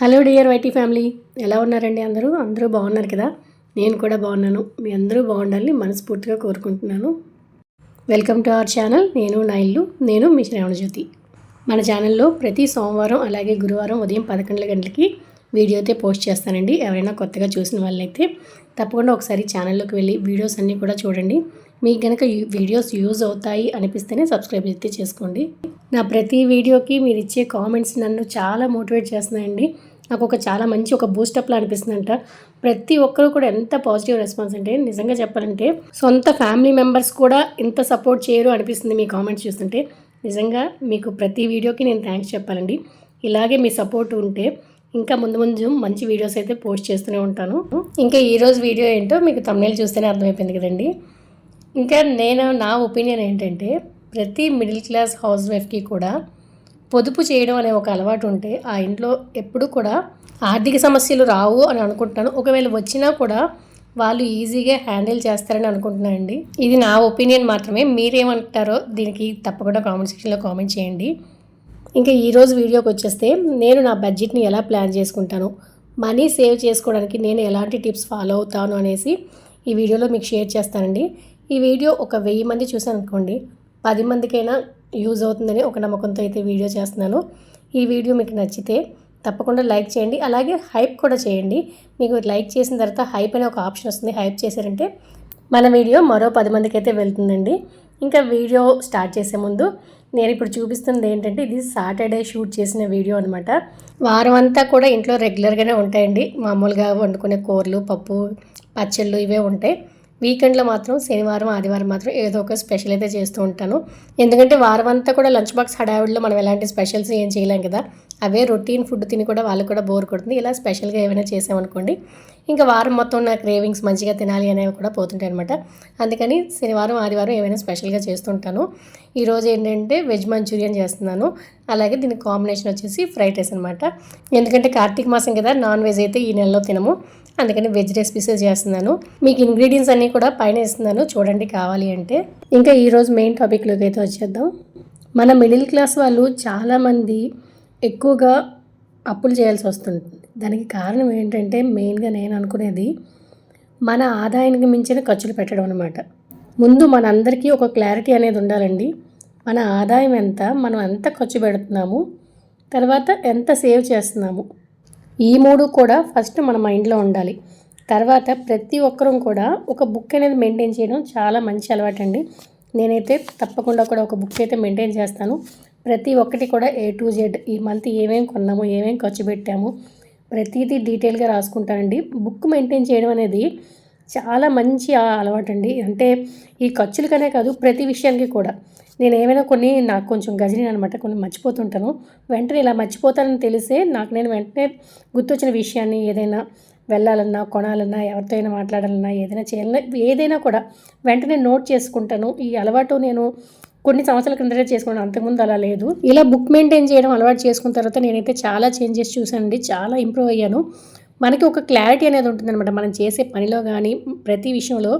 Hello dear YT family ఎలా ఉన్నారండి అందరూ? అందరూ బాగున్నారు కదా? నేను కూడా బాగున్నాను. మీ అందరూ బాగుండాలని మనస్ఫూర్తిగా కోరుకుంటున్నాను. వెల్కమ్ టు అవర్ ఛానల్ నేను నైల్లు. నేను మీ శ్రావణజ్యోతి. మన ఛానల్లో ప్రతి సోమవారం అలాగే గురువారం ఉదయం పదకొండు గంటలకి వీడియో అయితే పోస్ట్ చేస్తానండి. ఎవరైనా కొత్తగా చూసిన వాళ్ళైతే తప్పకుండా ఒకసారి ఛానల్లోకి వెళ్ళి వీడియోస్ అన్నీ కూడా చూడండి. మీకు కనుక వీడియోస్ యూజ్ అవుతాయి అనిపిస్తేనే సబ్స్క్రైబ్ అయితే చేసుకోండి. నా ప్రతి వీడియోకి మీరు ఇచ్చే కామెంట్స్ నన్ను చాలా మోటివేట్ చేస్తున్నాయండి. నాకు ఒక చాలా మంచి ఒక బూస్టప్లా అనిపిస్తుందంట. ప్రతి ఒక్కరు కూడా ఎంత పాజిటివ్ రెస్పాన్స్ అంటే నిజంగా చెప్పాలంటే సొంత ఫ్యామిలీ మెంబర్స్ కూడా ఇంత సపోర్ట్ చేయరు అనిపిస్తుంది మీ కామెంట్స్ చూస్తుంటే. నిజంగా మీకు ప్రతి వీడియోకి నేను థ్యాంక్స్ చెప్పాలండి. ఇలాగే మీ సపోర్ట్ ఉంటే ఇంకా ముందు ముందు మంచి వీడియోస్ అయితే పోస్ట్ చేస్తూనే ఉంటాను. ఇంకా ఈరోజు వీడియో ఏంటో మీకు తమిళ చూస్తేనే అర్థమైపోయింది కదండి. ఇంకా నేను నా ఒపీనియన్ ఏంటంటే ప్రతి మిడిల్ క్లాస్ హౌస్ వైఫ్కి కూడా పొదుపు చేయడం అనే ఒక అలవాటు ఉంటే ఆ ఇంట్లో ఎప్పుడు కూడా ఆర్థిక సమస్యలు రావు అని అనుకుంటున్నాను. ఒకవేళ వచ్చినా కూడా వాళ్ళు ఈజీగా హ్యాండిల్ చేస్తారని అనుకుంటున్నానండి ఇది నా ఒపీనియన్ మాత్రమే. మీరేమంటారో దీనికి తప్పకుండా కామెంట్ సెక్షన్లో కామెంట్ చేయండి. ఇంకా ఈరోజు వీడియోకి వచ్చేస్తే నేను నా బడ్జెట్ని ఎలా ప్లాన్ చేసుకుంటాను మనీ సేవ్ చేసుకోవడానికి నేను ఎలాంటి టిప్స్ ఫాలో అవుతాను అనేసి ఈ వీడియోలో మీకు షేర్ చేస్తానండి. ఈ వీడియో ఒక వెయ్యి మంది చూసాను అనుకోండి పది మందికైనా యూజ్ అవుతుందని ఒక నమ్మకంతో అయితే వీడియో చేస్తున్నాను. ఈ వీడియో మీకు నచ్చితే తప్పకుండా లైక్ చేయండి. అలాగే హైప్ కూడా చేయండి. మీకు లైక్ చేసిన తర్వాత హైప్ అనే ఒక ఆప్షన్ వస్తుంది. హైప్ చేశారంటే మన వీడియో మరో పది మందికి అయితే వెళ్తుందండి. ఇంకా వీడియో స్టార్ట్ చేసే ముందు నేను ఇప్పుడు చూపిస్తుంది ఏంటంటే ఇది సాటర్డే షూట్ చేసిన వీడియో అనమాట వారం అంతా కూడా ఇంట్లో రెగ్యులర్గానే ఉంటాయండి. మామూలుగా వండుకునే కూరలు పప్పు పచ్చళ్ళు ఇవే ఉంటాయి. వీకెండ్లో మాత్రం శనివారం ఆదివారం మాత్రం ఏదో ఒక స్పెషల్ అయితే చేస్తూ ఉంటాను. ఎందుకంటే వారం అంతా కూడా లంచ్ బాక్స్ హడావిడిలో మనం ఎలాంటి స్పెషల్స్ ఏం చేయలేం కదా. అవే రొటీన్ ఫుడ్ తిని కూడా వాళ్ళకి కూడా బోర్ కొడుతుంది. ఇలా స్పెషల్గా ఏమైనా చేసామనుకోండి ఇంకా వారం మొత్తం నా క్రేవింగ్స్ మంచిగా తినాలి అనేవి కూడా పోతుంటాయి అనమాట అందుకని శనివారం ఆదివారం ఏమైనా స్పెషల్గా చేస్తుంటాను ఈరోజు ఏంటంటే వెజ్ మంచూరియన్ చేస్తున్నాను. అలాగే దీనికి కాంబినేషన్ వచ్చేసి ఫ్రైడ్ రైస్ అనమాట ఎందుకంటే కార్తీక మాసం కదా నాన్ వెజ్ అయితే ఈ నెలలో తినము. అందుకని వెజ్ రెసిపీసే చేస్తున్నాను. మీకు ఇంగ్రీడియంట్స్ అన్నీ కూడా పైన ఇస్తున్నాను. చూడండి కావాలి అంటే. ఇంకా ఈరోజు మెయిన్ టాపిక్లోకి అయితే వచ్చేద్దాం. మన మిడిల్ క్లాస్ వాళ్ళు చాలామంది ఎక్కువగా అప్పులు చేయాల్సి వస్తుంది. దానికి కారణం ఏంటంటే మెయిన్గా నేను అనుకునేది మన ఆదాయానికి మించిన ఖర్చులు పెట్టడం అనమాట ముందు మనందరికీ ఒక క్లారిటీ అనేది ఉండాలండి. మన ఆదాయం ఎంత మనం ఎంత ఖర్చు పెడుతున్నాము తర్వాత ఎంత సేవ్ చేస్తున్నాము. ఈ మూడు కూడా ఫస్ట్ మన మైండ్లో ఉండాలి. తర్వాత ప్రతి ఒక్కరూ కూడా ఒక బుక్ అనేది మెయింటైన్ చేయడం చాలా మంచి అలవాటు అండి నేనైతే తప్పకుండా కూడా ఒక బుక్ అయితే మెయింటైన్ చేస్తాను. ప్రతి ఒక్కటి కూడా ఏ టు జెడ్ ఈ మంత్ ఏమేమి కొన్నాము ఏమేమి ఖర్చు పెట్టాము ప్రతిదీ డీటెయిల్గా రాసుకుంటానండి. బుక్ మెయింటైన్ చేయడం అనేది చాలా మంచి అలవాటు అండి అంటే ఈ ఖర్చులకనే కాదు ప్రతి విషయానికి కూడా. నేను ఏమైనా కొన్ని నాకు కొంచెం గజని అనమాట కొన్ని మర్చిపోతుంటాను. వెంటనే ఇలా మర్చిపోతానని తెలిసే నాకు నేను వెంటనే గుర్తొచ్చిన విషయాన్ని ఏదైనా వెళ్ళాలన్నా కొనాలన్నా ఎవరితో అయినా మాట్లాడాలన్నా ఏదైనా చేయాలన్నా ఏదైనా కూడా వెంటనే నోట్ చేసుకుంటాను. ఈ అలవాటు నేను కొన్ని సంవత్సరాల క్రిందటే చేసుకున్నాను అంతకుముందు అలా లేదు. ఇలా బుక్ మెయింటైన్ చేయడం అలవాటు చేసుకున్న తర్వాత నేనైతే చాలా చేంజెస్ చూశానండి చాలా ఇంప్రూవ్ అయ్యాను. మనకి ఒక క్లారిటీ అనేది ఉంటుందన్నమాట. మనం చేసే పనిలో కానీ ప్రతి విషయంలో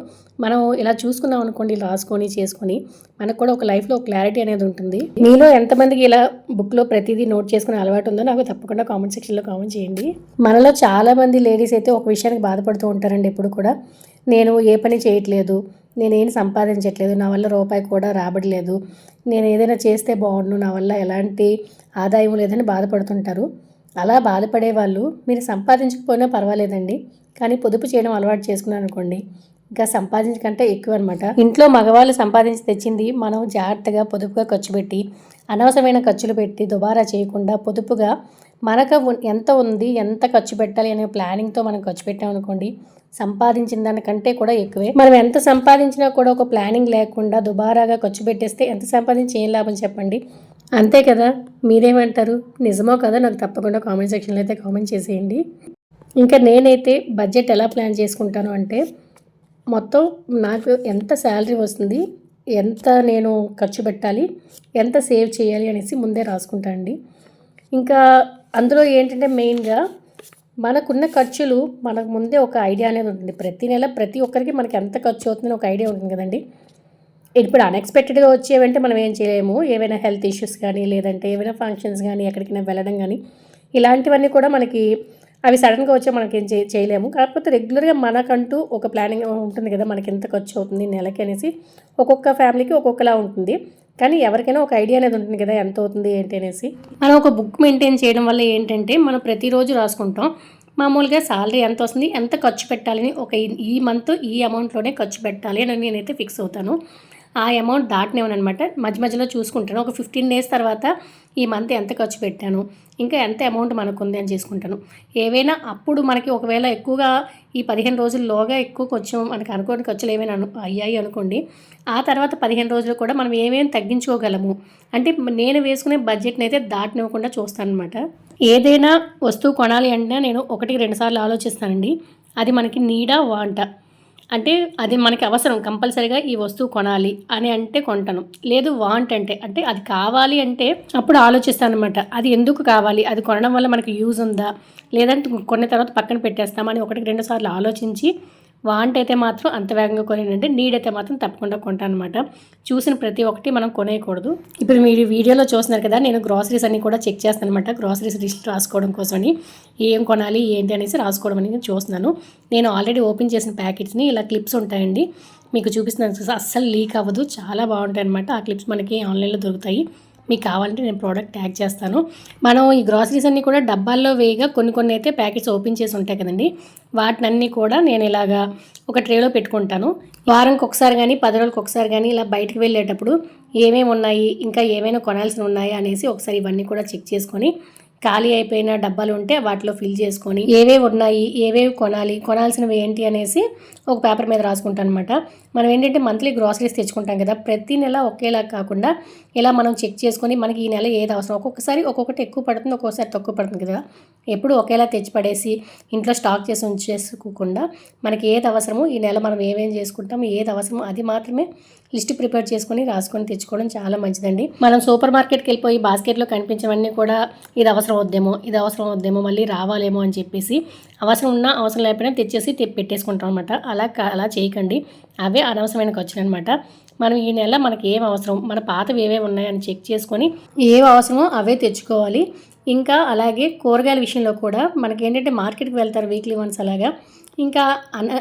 మనం ఇలా చూసుకున్నాం అనుకోండి రాసుకొని చేసుకొని మనకు కూడా ఒక లైఫ్లో ఒక క్లారిటీ అనేది ఉంటుంది. మీలో ఎంతమందికి ఇలా బుక్లో ప్రతిదీ నోట్ చేసుకునే అలవాటు ఉందో నాకు తప్పకుండా కామెంట్ సెక్షన్లో కామెంట్ చేయండి. మనలో చాలామంది లేడీస్ అయితే ఒక విషయానికి బాధపడుతూ ఉంటారండి ఎప్పుడు కూడా. నేను ఏ పని చేయట్లేదు నేనేం సంపాదించట్లేదు నా వల్ల రూపాయి కూడా రాబడలేదు నేను ఏదైనా చేస్తే బాగుండు నా వల్ల ఎలాంటి ఆదాయం లేదని బాధపడుతుంటారు. అలా బాధపడే వాళ్ళు మీరు సంపాదించకపోయినా పర్వాలేదండి. కానీ పొదుపు చేయడం అలవాటు చేసుకున్నాను అనుకోండి. ఇంకా సంపాదించకంటే ఎక్కువ అనమాట ఇంట్లో మగవాళ్ళు సంపాదించి తెచ్చింది మనం జాగ్రత్తగా పొదుపుగా ఖర్చు పెట్టి అనవసరమైన ఖర్చులు పెట్టి దుబారా చేయకుండా పొదుపుగా మనకు ఎంత ఉంది ఎంత ఖర్చు పెట్టాలి అనే ప్లానింగ్తో మనం ఖర్చు పెట్టామనుకోండి సంపాదించిన దానికంటే కూడా ఎక్కువే. మనం ఎంత సంపాదించినా కూడా ఒక ప్లానింగ్ లేకుండా దుబారాగా ఖర్చు పెట్టేస్తే ఎంత సంపాదించి ఏం లాభం చెప్పండి. అంతే కదా? మీరేమంటారు? నిజమో కదా నాకు తప్పకుండా కామెంట్ సెక్షన్లో అయితే కామెంట్ చేసేయండి. ఇంకా నేనైతే బడ్జెట్ ఎలా ప్లాన్ చేసుకుంటాను అంటే మొత్తం నాకు ఎంత శాలరీ వస్తుంది ఎంత నేను ఖర్చు పెట్టాలి ఎంత సేవ్ చేయాలి అనేసి ముందే రాసుకుంటానండి ఇంకా అందులో ఏంటంటే మెయిన్గా మనకున్న ఖర్చులు మనకు ముందే ఒక ఐడియా అనేది ఉంటుంది. ప్రతి నెల ప్రతి ఒక్కరికి మనకి ఎంత ఖర్చు అవుతుందని ఒక ఐడియా ఉంటుంది కదండి. ఇప్పుడు అన్ఎక్స్పెక్టెడ్గా వచ్చేవంటే మనం ఏం చేయలేము. ఏవైనా హెల్త్ ఇష్యూస్ కానీ లేదంటే ఏవైనా ఫంక్షన్స్ కానీ ఎక్కడికైనా వెళ్ళడం కానీ ఇలాంటివన్నీ కూడా మనకి అవి సడన్గా వచ్చే మనకి చే చేయలేము. కాకపోతే రెగ్యులర్గా మనకంటూ ఒక ప్లానింగ్ ఉంటుంది కదా మనకి ఎంత ఖర్చు అవుతుంది నెలకి అనేసి ఒక్కొక్క ఫ్యామిలీకి ఒక్కొక్కలా ఉంటుంది. కానీ ఎవరికైనా ఒక ఐడియా అనేది ఉంటుంది కదా ఎంత అవుతుంది ఏంటి అనేసి. మనం ఒక బుక్ మెయింటైన్ చేయడం వల్ల ఏంటంటే మనం ప్రతిరోజు రాసుకుంటాం. మామూలుగా శాలరీ ఎంత వస్తుంది ఎంత ఖర్చు పెట్టాలని ఒక ఈ మంత్ ఈ అమౌంట్లోనే ఖర్చు పెట్టాలి అని నేనైతే ఫిక్స్ అవుతాను. ఆ అమౌంట్ దాటినేవనమాట మధ్య మధ్యలో చూసుకుంటాను. ఒక ఫిఫ్టీన్ డేస్ తర్వాత ఈ మంత్ ఎంత ఖర్చు పెట్టాను ఇంకా ఎంత అమౌంట్ మనకు ఉంది అని చేసుకుంటాను. ఏవైనా అప్పుడు మనకి ఒకవేళ ఎక్కువగా ఈ పదిహేను రోజుల్లోగా ఎక్కువ కొంచెం మనకి అనుకోని ఖర్చులు ఏమైనా అయ్యాయి అనుకోండి ఆ తర్వాత పదిహేను రోజులు కూడా మనం ఏమేమి తగ్గించుకోగలము? అంటే నేను వేసుకునే బడ్జెట్ని అయితే దాటనివ్వకుండా చూస్తాను అనమాట ఏదైనా వస్తువు కొనాలి అంటే నేను ఒకటికి రెండుసార్లు ఆలోచిస్తానండి. అది మనకి నీడా వాంట. అంటే అది మనకి అవసరం కంపల్సరీగా ఈ వస్తువు కొనాలి అని అంటే కొంటాను. లేదు వాంట్ అంటే అంటే అది కావాలి అంటే అప్పుడు ఆలోచిస్తాను అనమాట అది ఎందుకు కావాలి? అది కొనడం వల్ల మనకి యూజ్ ఉందా? లేదంటే కొన్న తర్వాత పక్కన పెట్టేస్తామని ఒకటికి రెండు సార్లు ఆలోచించి వాంట్ అయితే మాత్రం అంత వేగంగా కొనేనంటే నీడ్ అయితే మాత్రం తప్పకుండా కొంటాను అనమాట చూసిన ప్రతి ఒక్కటి మనం కొనేయకూడదు. ఇప్పుడు మీరు వీడియోలో చూస్తున్నారు కదా నేను గ్రాసరీస్ అన్ని కూడా చెక్ చేస్తాను అనమాట గ్రాసరీస్ లిస్ట్ రాసుకోవడం కోసమని. ఏం కొనాలి ఏంటి అనేసి రాసుకోవడం అనేది చూస్తున్నాను. నేను ఆల్రెడీ ఓపెన్ చేసిన ప్యాకెట్స్ని ఇలా క్లిప్స్ ఉంటాయండి. మీకు చూపిస్తున్నాను అస్సలు లీక్ అవ్వదు చాలా బాగుంటాయి అనమాట ఆ క్లిప్స్ మనకి ఆన్లైన్లో దొరుకుతాయి. మీకు కావాలంటే నేను ప్రోడక్ట్ ట్యాగ్ చేస్తాను. మనం ఈ గ్రాసరీస్ అన్నీ కూడా డబ్బాల్లో వేయగా కొన్ని కొన్ని అయితే ప్యాకెట్స్ ఓపెన్ చేసి ఉంటాయి కదండి. వాటినన్నీ కూడా నేను ఇలాగా ఒక ట్రేలో పెట్టుకుంటాను. వారంకి ఒకసారి కానీ పది రోజులకి ఒకసారి కానీ ఇలా బయటకు వెళ్ళేటప్పుడు ఏమేమి ఉన్నాయి ఇంకా ఏమైనా కొనాల్సిన ఉన్నాయా అనేసి ఒకసారి ఇవన్నీ కూడా చెక్ చేసుకొని ఖాళీ అయిపోయిన డబ్బాలు ఉంటే వాటిలో ఫిల్ చేసుకొని ఏవేవి ఉన్నాయి ఏవేవి కొనాలి కొనాల్సినవి ఏంటి అనేసి ఒక పేపర్ మీద రాసుకుంటాను అనమాట మనం ఏంటంటే మంత్లీ గ్రాసరీస్ తెచ్చుకుంటాం కదా ప్రతి నెల ఒకేలా కాకుండా ఇలా మనం చెక్ చేసుకొని మనకి ఈ నెల ఏది అవసరం? ఒక్కొక్కసారి ఒక్కొక్కటి ఎక్కువ పడుతుంది ఒక్కొక్కసారి తక్కువ పడుతుంది కదా. ఎప్పుడు ఒకేలా తెచ్చి పడేసి ఇంట్లో స్టాక్ చేసి ఉంచేసుకోకుండా మనకి ఏది అవసరమో ఈ నెల మనం ఏమేం చేసుకుంటాం ఏది అవసరమో అది మాత్రమే లిస్ట్ ప్రిపేర్ చేసుకొని రాసుకొని తెచ్చుకోవడం చాలా మంచిదండి. మనం సూపర్ మార్కెట్కి వెళ్ళిపోయి బాస్కెట్లో కనిపించవన్నీ కూడా ఇది అవసరం వద్దేమో ఇది అవసరం వద్దేమో మళ్ళీ రావాలేమో అని చెప్పేసి అవసరం ఉన్నా అవసరం లేకపోయినా తెచ్చేసి పెట్టేసుకుంటాం అనమాట అలా అలా చేయకండి. అవే అనవసరమైన ఖర్చులు అనమాట మనం ఈ నెల మనకి ఏం అవసరం? మన పాతవి ఏవే ఉన్నాయని చెక్ చేసుకొని ఏవి అవసరమో అవే తెచ్చుకోవాలి. ఇంకా అలాగే కూరగాయల విషయంలో కూడా మనకి ఏంటంటే మార్కెట్కి వెళ్తారు వీక్లీ వన్స్ అలాగా. ఇంకా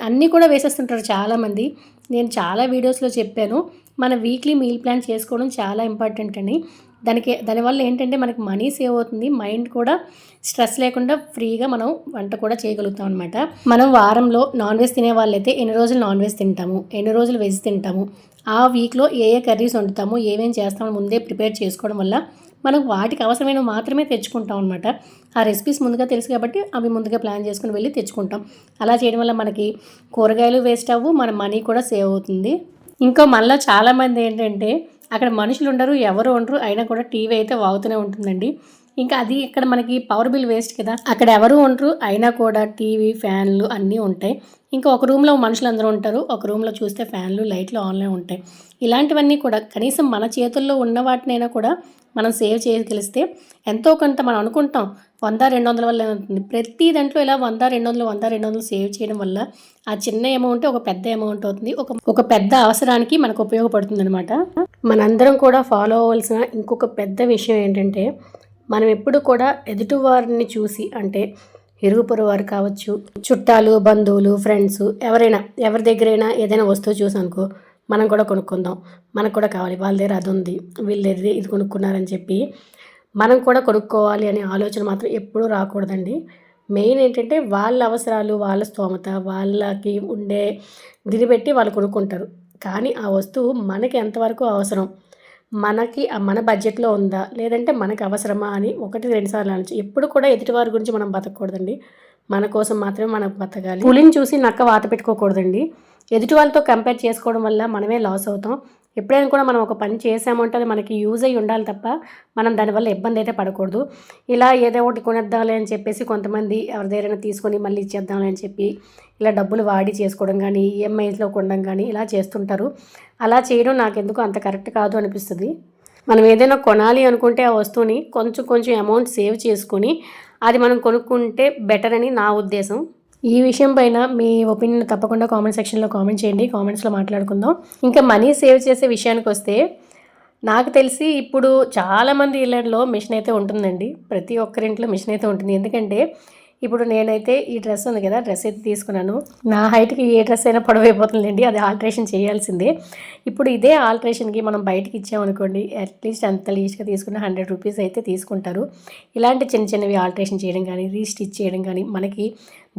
అన్నీ కూడా వేసేస్తుంటారు చాలామంది. నేను చాలా వీడియోస్లో చెప్పాను. మన వీక్లీ మీల్ ప్లాన్ చేసుకోవడం చాలా ఇంపార్టెంట్ అని. దానికి దానివల్ల ఏంటంటే మనకి మనీ సేవ్ అవుతుంది మైండ్ కూడా స్ట్రెస్ లేకుండా ఫ్రీగా మనం వంట కూడా చేయగలుగుతాం అనమాట మనం వారంలో నాన్ వెజ్ తినే వాళ్ళైతే ఎన్ని రోజులు నాన్ వెజ్ తింటాము ఎన్ని రోజులు వెజ్ తింటాము ఆ వీక్లో ఏ ఏ కర్రీస్ వండుతాము ఏమేం చేస్తామో ముందే ప్రిపేర్ చేసుకోవడం వల్ల మనం వాటికి అవసరమైన మాత్రమే తెచ్చుకుంటాం అనమాట ఆ రెసిపీస్ ముందుగా తెలుసు కాబట్టి అవి ముందుగా ప్లాన్ చేసుకుని వెళ్ళి తెచ్చుకుంటాం. అలా చేయడం వల్ల మనకి కూరగాయలు వేస్ట్ అవ్వు మన మనీ కూడా సేవ్ అవుతుంది. ఇంకా మళ్ళీ చాలామంది ఏంటంటే అక్కడ మనుషులు ఉండరు ఎవరు ఉండరు అయినా కూడా టీవీ అయితే వాగుతూనే ఉంటుందండి. ఇంకా అది ఇక్కడ మనకి పవర్ బిల్ వేస్ట్ కదా. అక్కడ ఎవరు ఉండరు అయినా కూడా టీవీ ఫ్యాన్లు అన్నీ ఉంటాయి. ఇంకా ఒక రూమ్లో మనుషులు అందరూ ఉంటారు ఒక రూమ్లో చూస్తే ఫ్యాన్లు లైట్లు ఆన్లో ఉంటాయి. ఇలాంటివన్నీ కూడా కనీసం మన చేతుల్లో ఉన్న వాటినైనా కూడా మనం సేవ్ చేయగలిస్తే ఎంతో కొంత మనం అనుకుంటాం వంద రెండు వందల వల్ల ఉంటుంది ప్రతి దాంట్లో ఇలా వంద రెండు వందలు వంద రెండు వందలు సేవ్ చేయడం వల్ల ఆ చిన్న అమౌంట్ ఒక పెద్ద అమౌంట్ అవుతుంది. ఒక ఒక పెద్ద అవసరానికి మనకు ఉపయోగపడుతుంది అనమాట మనందరం కూడా ఫాలో అవ్వాల్సిన ఇంకొక పెద్ద విషయం ఏంటంటే మనం ఎప్పుడు కూడా ఎదుటివారిని చూసి అంటే ఇరుగు పొరుగు వారు కావచ్చు చుట్టాలు బంధువులు ఫ్రెండ్స్ ఎవరైనా ఎవరి దగ్గరైనా ఏదైనా వస్తువు చూసానుకో మనం కూడా కొనుక్కుందాం. మనకు కూడా కావాలి. వాళ్ళ దగ్గర అది ఉంది. వీళ్ళ దగ్గర ఇది కొనుక్కున్నారని చెప్పి మనం కూడా కొనుక్కోవాలి అనే ఆలోచన మాత్రం ఎప్పుడూ రాకూడదండి. మెయిన్ ఏంటంటే వాళ్ళ అవసరాలు వాళ్ళ స్తోమత వాళ్ళకి ఉండే దీన్ని పెట్టి వాళ్ళు కొనుక్కుంటారు. కానీ ఆ వస్తువు మనకి ఎంతవరకు అవసరం? మనకి మన బడ్జెట్లో ఉందా? లేదంటే మనకి అవసరమా అని ఒకటి రెండుసార్లు సార్లు ఎప్పుడు కూడా ఎదుటివారి గురించి మనం బతకూడదండి. మన కోసం మాత్రమే మనం బతకాలి. పులిని చూసి నక్క వాత పెట్టుకోకూడదండి. ఎదుటి వాళ్ళతో కంపేర్ చేసుకోవడం వల్ల మనమే లాస్ అవుతాం. ఎప్పుడైనా కూడా మనం ఒక పని చేసామంటే అది మనకి యూజ్ అయ్యి ఉండాలి తప్ప మనం దానివల్ల ఇబ్బంది అయితే పడకూడదు. ఇలా ఏదో ఒకటి కొనేద్దాంలే అని చెప్పేసి కొంతమంది ఎవరి తీసుకొని మళ్ళీ ఇచ్చేద్దాంలే అని చెప్పి ఇలా డబ్బులు వాడి చేసుకోవడం కానీ ఈఎంఐస్లో కొనడం కానీ ఇలా చేస్తుంటారు. అలా చేయడం నాకు ఎందుకు అంత కరెక్ట్ కాదు అనిపిస్తుంది. మనం ఏదైనా కొనాలి అనుకుంటే ఆ వస్తువుని కొంచెం కొంచెం అమౌంట్ సేవ్ చేసుకొని అది మనం కొనుక్కుంటే బెటర్ అని నా ఉద్దేశం. ఈ విషయం పైన మీ ఒపీనియన్ తప్పకుండా కామెంట్ సెక్షన్లో కామెంట్ చేయండి కామెంట్స్లో మాట్లాడుకుందాం. ఇంకా మనీ సేవ్ చేసే విషయానికి వస్తే నాకు తెలిసి ఇప్పుడు చాలామంది ఇళ్ళలో మిషన్ అయితే ఉంటుందండి. ప్రతి ఒక్కరింట్లో మిషన్ అయితే ఉంటుంది. ఎందుకంటే ఇప్పుడు నేనైతే ఈ డ్రెస్ ఉంది కదా డ్రెస్ అయితే తీసుకున్నాను. నా హైట్కి ఏ డ్రెస్ అయినా పొడవైపోతుందండి అది ఆల్ట్రేషన్ చేయాల్సిందే. ఇప్పుడు ఇదే ఆల్ట్రేషన్కి మనం బయటకి ఇచ్చామనుకోండి అట్లీస్ట్ అంత లీస్ట్గా తీసుకున్న హండ్రెడ్ రూపీస్ అయితే తీసుకుంటారు. ఇలాంటి చిన్న చిన్నవి ఆల్ట్రేషన్ చేయడం కానీ రీస్టిచ్ చేయడం కానీ మనకి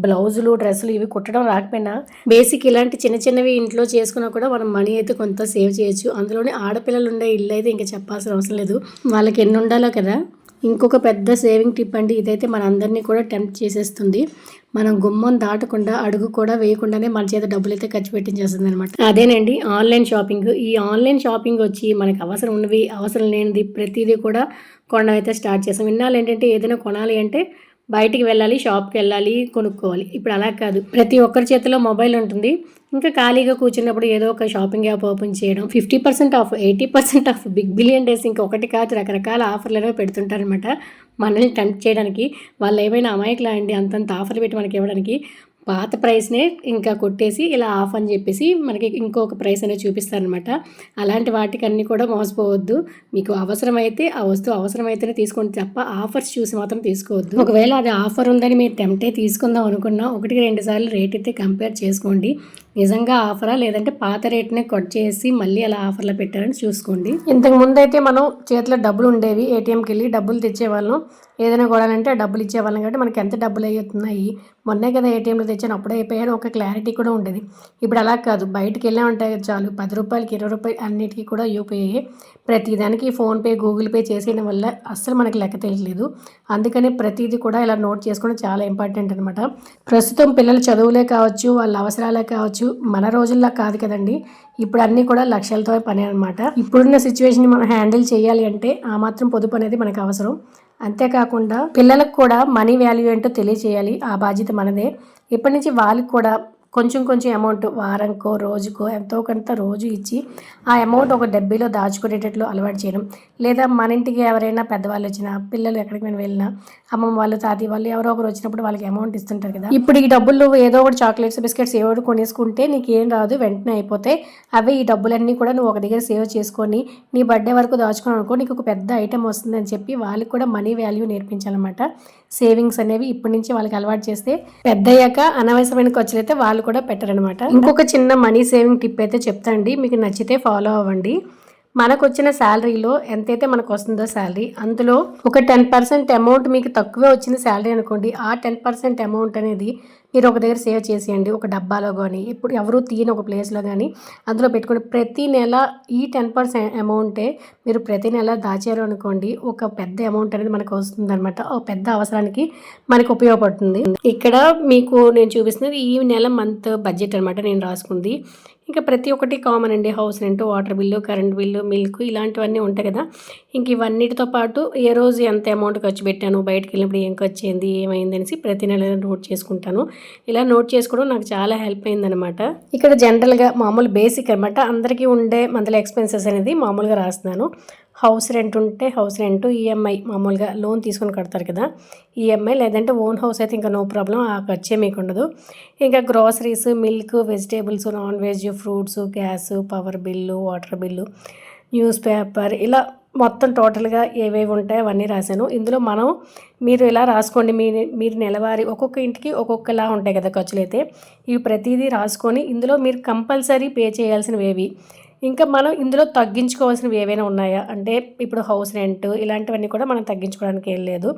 బ్లౌజులు డ్రెస్సులు ఇవి కుట్టడం రాకపోయినా బేసిక్ ఇలాంటి చిన్న చిన్నవి ఇంట్లో చేసుకున్నా కూడా మనం మనీ అయితే కొంత సేవ్ చేయొచ్చు. అందులోనే ఆడపిల్లలు ఉండే ఇల్లు అయితే ఇంకా చెప్పాల్సిన అవసరం లేదు. వాళ్ళకి ఎన్ని ఉండాలో కదా. ఇంకొక పెద్ద సేవింగ్ టిప్ అండి ఇదైతే మనందరినీ కూడా టెంప్ట్ చేసేస్తుంది. మనం గుమ్మం దాటకుండా అడుగు కూడా వేయకుండానే మన చేత డబ్బులు అయితే ఖర్చు పెట్టించేస్తుంది అనమాట అదేనండి ఆన్లైన్ షాపింగ్ ఈ ఆన్లైన్ షాపింగ్ వచ్చి మనకి అవసరం ఉన్నవి అవసరం లేనిది ప్రతిదీ కూడా కొనడం అయితే స్టార్ట్ చేసాం ఇన్నాళ్ళు ఏంటంటే ఏదైనా కొనాలి అంటే బయటికి వెళ్ళాలి షాప్కి వెళ్ళాలి కొనుక్కోవాలి. ఇప్పుడు అలా కాదు. ప్రతి ఒక్కరి చేతిలో మొబైల్ ఉంటుంది. ఇంకా ఖాళీగా కూర్చున్నప్పుడు ఏదో ఒక షాపింగ్ యాప్ ఓపెన్ చేయడం fifty percent off eighty percent off big billion days ఇంకా ఒకటి కాదు రకరకాల ఆఫర్లు అనేవి పెడుతుంటారనమాట మనల్ని టెంప్ట్ చేయడానికి వాళ్ళు ఏమైనా అమాయకులా అండి అంతంత ఆఫర్లు పెట్టి మనకి ఇవ్వడానికి పాత ప్రైస్నే ఇంకా కొట్టేసి ఇలా ఆఫ్ అని చెప్పేసి మనకి ఇంకొక ప్రైస్ అనేది చూపిస్తారనమాట అలాంటి వాటికి అన్నీ కూడా మోసపోవద్దు. మీకు అవసరమైతే ఆ వస్తువు అవసరమైతేనే తీసుకోండి తప్ప ఆఫర్స్ చూసి మాత్రం తీసుకోవద్దు. ఒకవేళ అది ఆఫర్ ఉందని మీరు టెంప్టే తీసుకుందాం అనుకున్నా ఒకటికి రెండు సార్లు రేట్ అయితే కంపేర్ చేసుకోండి. నిజంగా ఆఫరా? లేదంటే పాత రేట్నే కట్ చేసి మళ్ళీ అలా ఆఫర్లో పెట్టారని చూసుకోండి. ఇంతకు ముందు అయితే మనం చేతిలో డబ్బులు ఉండేవి ఏటీఎంకి వెళ్ళి డబ్బులు తెచ్చేవాళ్ళం. ఏదైనా కొనాలంటే ఆ డబ్బులు ఇచ్చేవాళ్ళం కాబట్టి మనకి ఎంత డబ్బులు అవుతున్నాయి మొన్నే కదా ఏటీఎంలో తెచ్చాను అప్పుడే అయిపోయాను ఒక క్లారిటీ కూడా ఉండేది. ఇప్పుడు అలా కాదు బయటికి వెళ్ళామంటే ఉంటాయి చాలు పది రూపాయలకి ఇరవై రూపాయలు అన్నిటికీ కూడా యూపీఐ ప్రతిదానికి ఫోన్పే గూగుల్ పే చేసేయడం వల్ల అస్సలు మనకి లెక్క తెలియలేదు అందుకని ప్రతిదీ కూడా ఇలా నోట్ చేసుకోవడం చాలా ఇంపార్టెంట్ అనమాట ప్రస్తుతం పిల్లల చదువులే కావచ్చు వాళ్ళ అవసరాలే కావచ్చు మన రోజుల్లో కాదు కదండి. ఇప్పుడు అన్నీ కూడా లక్ష్యాలతో పని అనమాట ఇప్పుడున్న సిచ్యువేషన్ మనం హ్యాండిల్ చేయాలి అంటే ఆ మాత్రం పొదుపు అనేది మనకు అవసరం. అంతేకాకుండా పిల్లలకు కూడా మనీ వాల్యూ ఏంటో తెలియచేయాలి. ఆ బాధ్యత మనదే. ఇప్పటి నుంచి వాళ్ళకి కూడా కొంచెం కొంచెం అమౌంట్ వారంకో రోజుకో ఎంతో కొంత రోజు ఇచ్చి ఆ అమౌంట్ ఒక డబ్బీలో దాచుకునేటట్లు అలవాటు చేయడం. లేదా మన ఇంటికి ఎవరైనా పెద్దవాళ్ళు వచ్చినా పిల్లలు ఎక్కడికి మేము వెళ్ళినా అమ్మమ్మ వాళ్ళు తాతయ్య వాళ్ళు ఎవరో ఒకరు వచ్చినప్పుడు వాళ్ళకి అమౌంట్ ఇస్తుంటారు కదా. ఇప్పుడు ఈ డబ్బులు ఏదో ఒకటి చాక్లెట్స్ బిస్కెట్స్ ఏవో కొనేసుకుంటే నీకు ఏం రాదు వెంటనే అయిపోతే అవి ఈ డబ్బులన్నీ కూడా నువ్వు ఒక దగ్గర సేవ్ చేసుకొని నీ బర్త్డే వరకు దాచుకుని అనుకో నీకు ఒక పెద్ద ఐటెం వస్తుందని చెప్పి వాళ్ళకి కూడా మనీ వాల్యూ నేర్పించాలన్నమాట. సేవింగ్స్ అనేవి ఇప్పటి నుంచి వాళ్ళకి అలవాటు చేస్తే పెద్దయ్యాక అనవసరమైన ఖర్చులు అయితే వాళ్ళు కూడా పెట్టరనమాట. ఇంకొక చిన్న మనీ సేవింగ్ టిప్ అయితే చెప్తాండి మీకు నచ్చితే ఫాలో అవ్వండి. మనకు వచ్చిన శాలరీలో ఎంతైతే మనకు వస్తుందో శాలరీ అందులో ఒక టెన్ పర్సెంట్ అమౌంట్ మీకు తక్కువే వచ్చిన శాలరీ అనుకోండి. ఆ టెన్ పర్సెంట్ అమౌంట్ అనేది మీరు ఒక దగ్గర సేవ్ చేసేయండి ఒక డబ్బాలో కానీ ఇప్పుడు ఎవరు తీయని ఒక ప్లేస్లో కానీ అందులో పెట్టుకోండి ప్రతి నెల ఈ టెన్ పర్సెంట్ అమౌంటే మీరు ప్రతి నెల దాచారు అనుకోండి ఒక పెద్ద అమౌంట్ అనేది మనకు వస్తుంది అనమాట ఒక పెద్ద అవసరానికి మనకు ఉపయోగపడుతుంది. ఇక్కడ మీకు నేను చూపిస్తున్నది ఈ నెల మంత్ బడ్జెట్ అనమాట నేను రాసుకుంది. ఇంకా ప్రతి ఒక్కటి కామన్ అండి. House rent water bill current bill milk ఇలాంటివన్నీ ఉంటాయి కదా. ఇంక ఇవన్నిటితో పాటు ఏ రోజు ఎంత అమౌంట్ ఖర్చు పెట్టాను బయటకు వెళ్ళినప్పుడు ఏం ఖర్చు అయింది ఏమైంది అనేసి ప్రతి నెల నోట్ చేసుకుంటాను. ఇలా నోట్ చేసుకోవడం నాకు చాలా హెల్ప్ అయిందనమాట ఇక్కడ జనరల్గా మామూలు బేసిక్ అనమాట అందరికీ ఉండే మంత్లీ ఎక్స్పెన్సెస్ అనేది మామూలుగా రాస్తున్నాను. హౌస్ రెంట్ ఉంటే హౌస్ రెంట్ ఈఎంఐ మామూలుగా లోన్ తీసుకొని కడతారు కదా. ఈఎంఐ లేదంటే ఓన్ హౌస్ అయితే ఇంకా నో ప్రాబ్లం ఆ ఖర్చే మీకు ఉండదు ఇంకా groceries milk vegetables non veg fruits gas power bill water bill newspaper ఇలా మొత్తం టోటల్గా ఏవేవి ఉంటాయో అవన్నీ రాశాను. ఇందులో మనం మీరు ఇలా రాసుకోండి మీ మీరు నెలవారీ ఒక్కొక్క ఇంటికి ఒక్కొక్కలా ఉంటాయి కదా ఖర్చులు అయితే ఇవి ప్రతిదీ రాసుకొని ఇందులో మీరు కంపల్సరీ పే చేయాల్సినవి ఏవి ఇంకా మనం ఇందులో తగ్గించుకోవాల్సినవి ఏవైనా ఉన్నాయా? అంటే ఇప్పుడు హౌస్ రెంట్ ఇలాంటివన్నీ కూడా మనం తగ్గించుకోవడానికి ఏం లేదు.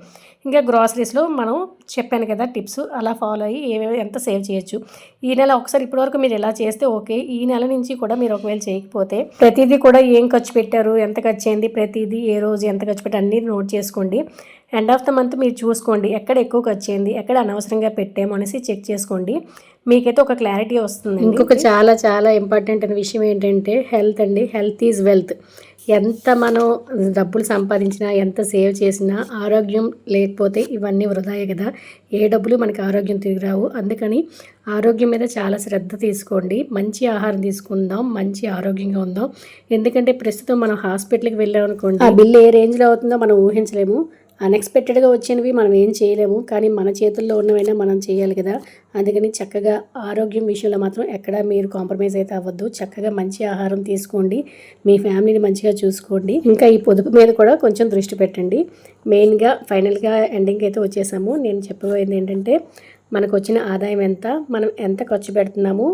ఇంకా గ్రాసరీస్లో మనం చెప్పాను కదా టిప్స్ అలా ఫాలో అయ్యి ఏవేవి ఎంత సేవ్ చేయొచ్చు. ఈ నెల ఒకసారి ఇప్పటివరకు మీరు ఎలా చేస్తే ఓకే. ఈ నెల నుంచి కూడా మీరు ఒకవేళ చేయకపోతే ప్రతిదీ కూడా ఏం ఖర్చు పెట్టారు ఎంత ఖర్చు అయింది ప్రతిదీ ఏ రోజు ఎంత ఖర్చు పెట్టారు అన్నీ నోట్ చేసుకోండి. ఎండ్ ఆఫ్ ద మంత్ మీరు చూసుకోండి ఎక్కడ ఎక్కువ ఖర్చు అయింది ఎక్కడ అనవసరంగా పెట్టాము అనేసి చెక్ చేసుకోండి. మీకైతే ఒక క్లారిటీ వస్తుంది ఇంకొక చాలా చాలా ఇంపార్టెంట్ అనే విషయం ఏంటంటే హెల్త్ అండి. హెల్త్ ఈజ్ వెల్త్ ఎంత మనం డబ్బులు సంపాదించినా ఎంత సేవ్ చేసినా ఆరోగ్యం లేకపోతే ఇవన్నీ వృధాయే కదా. ఏ డబ్బులు మనకి ఆరోగ్యం తిరిగి రావు. అందుకని ఆరోగ్యం మీద చాలా శ్రద్ధ తీసుకోండి. మంచి ఆహారం తీసుకుందాం మంచి ఆరోగ్యంగా ఉందాం. ఎందుకంటే ప్రస్తుతం మనం హాస్పిటల్కి వెళ్ళాం అనుకోండి ఆ బిల్లు ఏ రేంజ్లో అవుతుందో మనం ఊహించలేము. అన్ఎక్స్పెక్టెడ్గా వచ్చినవి మనం ఏం చేయలేము కానీ మన చేతుల్లో ఉన్నవైనా మనం చేయాలి కదా. అందుకని చక్కగా ఆరోగ్యం విషయంలో మాత్రం ఎక్కడ మీరు కాంప్రమైజ్ అయితే అవ్వద్దు. చక్కగా మంచి ఆహారం తీసుకోండి. మీ ఫ్యామిలీని మంచిగా చూసుకోండి. ఇంకా ఈ పొదుపు మీద కూడా కొంచెం దృష్టి పెట్టండి. మెయిన్గా ఫైనల్గా ఎండింగ్ అయితే వచ్చేసాము. నేను చెప్పబోయేది ఏంటంటే మనకు వచ్చిన ఆదాయం ఎంత మనం ఎంత ఖర్చు పెడుతున్నాము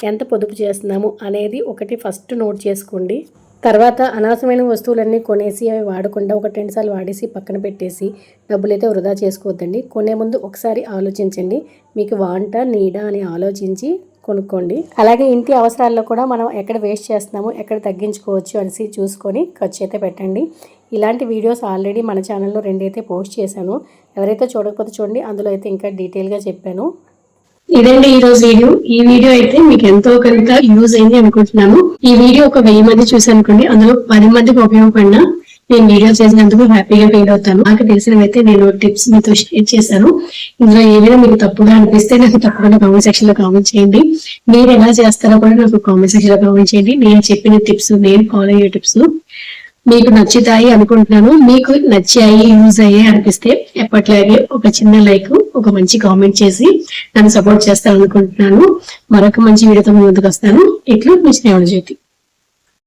ఎంత పొదుపు చేస్తున్నాము అనేది ఒకటి ఫస్ట్ నోట్ చేసుకోండి. తర్వాత అనవసరమైన వస్తువులన్నీ కొనేసి అవి వాడకుండా ఒక రెండు సార్లు వాడేసి పక్కన పెట్టేసి డబ్బులైతే వృధా చేసుకోవద్దండి. కొనే ముందు ఒకసారి ఆలోచించండి. మీకు వాంట నీడ అని ఆలోచించి కొనుక్కోండి. అలాగే ఇంటి అవసరాల్లో కూడా మనం ఎక్కడ వేస్ట్ చేస్తున్నాము ఎక్కడ తగ్గించుకోవచ్చు అనేసి చూసుకొని ఖర్చు అయితే పెట్టండి. ఇలాంటి వీడియోస్ ఆల్రెడీ మన ఛానల్లో రెండైతే పోస్ట్ చేశాను. ఎవరైతే చూడకపోతే చూడండి. అందులో అయితే ఇంకా డీటెయిల్గా చెప్పాను. ఇదండి ఈ రోజు వీడియో ఈ వీడియో అయితే మీకు ఎంతో కొంత యూజ్ అయింది అనుకుంటున్నాను. ఈ వీడియో ఒక వెయ్యి మంది చూసానుకోండి అందులో పది మందికి ఉపయోగపడిన నేను వీడియో చేసినందుకు హ్యాపీగా ఫీల్ అవుతాను. నాకు తెలిసినవైతే నేను టిప్స్ మీతో షేర్ చేశాను. ఇందులో ఏదైనా మీకు తప్పుగా అనిపిస్తే నాకు తప్పకుండా కామెంట్ సెక్షన్లో కామెంట్ చేయండి. మీరు ఎలా చేస్తారో కూడా నాకు కామెంట్ సెక్షన్లో కామెంట్ చేయండి. నేను చెప్పిన టిప్స్ నేను ఫాలో అయ్యే టిప్స్ మీకు నచ్చుతాయి అనుకుంటున్నాను. మీకు నచ్చాయి యూజ్ అయ్యాయి అనిపిస్తే ఎప్పట్లాగే ఒక చిన్న లైక్ ఒక మంచి కామెంట్ చేసి నన్ను సపోర్ట్ చేస్తాను అనుకుంటున్నాను మరొక మంచి వీడియోతో ముందుకు వస్తాను. ఇట్లు మీ స్నేహ జ్యోతి.